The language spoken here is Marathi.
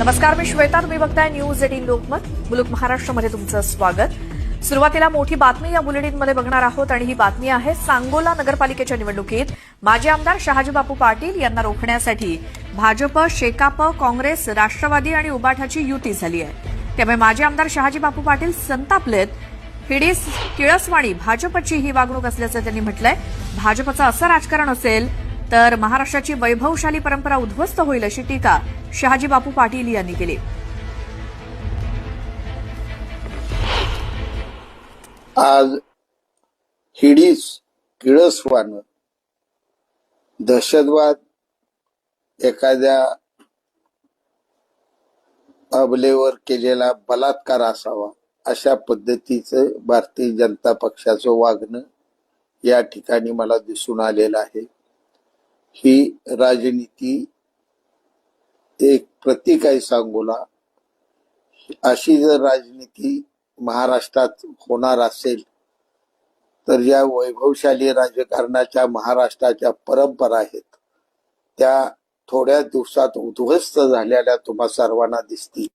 नमस्कार मी श्वेता तुम्ही बघताय न्यूज एटीन लोकमत. मुलुक महाराष्ट्रामध्ये तुमचं स्वागत. सुरुवातीला मोठी बातमी या बुलेटिनमध्ये बघणार आहोत आणि ही बातमी आहे सांगोला नगरपालिकेच्या निवडणुकीत. माजी आमदार शहाजीबापू पाटील यांना रोखण्यासाठी भाजप शेकाप काँग्रेस राष्ट्रवादी आणि उबाठाची युती झाली आहे. त्यामुळे माजी आमदार शहाजीबापू पाटील संतापलेत. हिडीस किळसवाणी भाजपची ही वागणूक असल्याचं त्यांनी म्हटलंय. भाजपचं असं राजकारण असेल तर महाराष्ट्राची वैभवशाली परंपरा उद्ध्वस्त होईल अशी टीका शहाजी बापू पाटील यांनी केली. आज हिडीस किळसवान दहशतवाद एखाद्या अबलेवर केलेला बलात्कार असावा अशा पद्धतीचं भारतीय जनता पक्षाचं वागणं या ठिकाणी मला दिसून आलेलं आहे. ही राजनीती एक प्रतीक आहे सांगोला. अशी जर राजनीती महाराष्ट्रात होणार असेल तर या वैभवशाली राजकारणाच्या महाराष्ट्राच्या परंपरा आहेत त्या थोड्या दिवसात उद्ध्वस्त झालेल्या तुम्हा सर्वांना दिसतील.